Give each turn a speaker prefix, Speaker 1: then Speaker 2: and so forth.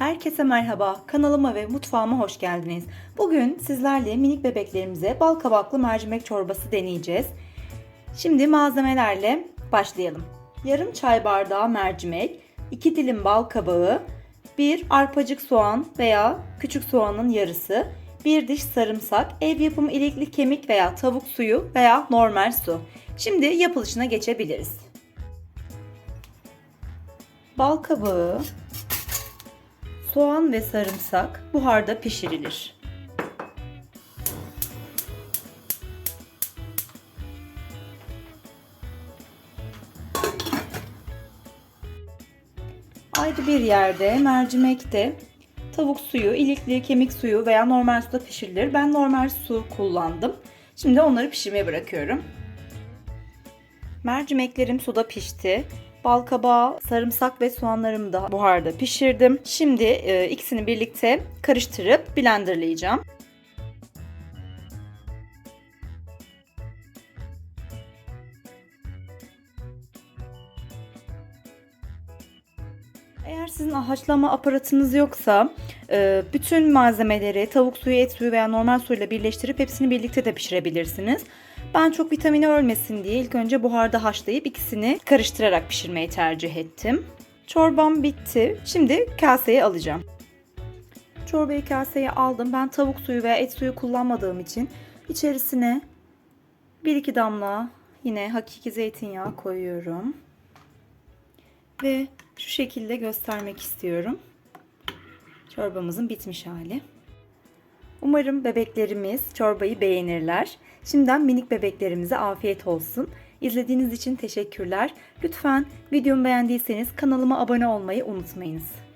Speaker 1: Herkese merhaba. Kanalıma ve mutfağıma hoş geldiniz. Bugün sizlerle minik bebeklerimize bal kabaklı mercimek çorbası deneyeceğiz. Şimdi malzemelerle başlayalım. Yarım çay bardağı mercimek, 2 dilim bal kabağı, 1 arpacık soğan veya küçük soğanın yarısı, 1 diş sarımsak, ev yapımı ilikli kemik veya tavuk suyu veya normal su. Şimdi yapılışına geçebiliriz. Bal kabağı, soğan ve sarımsak buharda pişirilir. Ayrı bir yerde mercimek de tavuk suyu, ilikli kemik suyu veya normal suda pişirilir. Ben normal su kullandım. Şimdi onları pişirmeye bırakıyorum. Mercimeklerim suda pişti. Balkabağı, sarımsak ve soğanlarımı da buharda pişirdim. Şimdi e, ikisini birlikte karıştırıp blenderlayacağım. Eğer sizin haşlama aparatınız yoksa e, bütün malzemeleri tavuk suyu, et suyu veya normal suyla birleştirip hepsini birlikte de pişirebilirsiniz. Ben çok vitamini ölmesin diye ilk önce buharda haşlayıp ikisini karıştırarak pişirmeyi tercih ettim. Çorbam bitti. Şimdi kaseye alacağım. Çorbayı kaseye aldım. Ben tavuk suyu veya et suyu kullanmadığım için içerisine 1-2 damla yine hakiki zeytinyağı koyuyorum. Ve şu şekilde göstermek istiyorum. Çorbamızın bitmiş hali. Umarım bebeklerimiz çorbayı beğenirler. Şimdiden minik bebeklerimize afiyet olsun. İzlediğiniz için teşekkürler. Lütfen videomu beğendiyseniz kanalıma abone olmayı unutmayınız.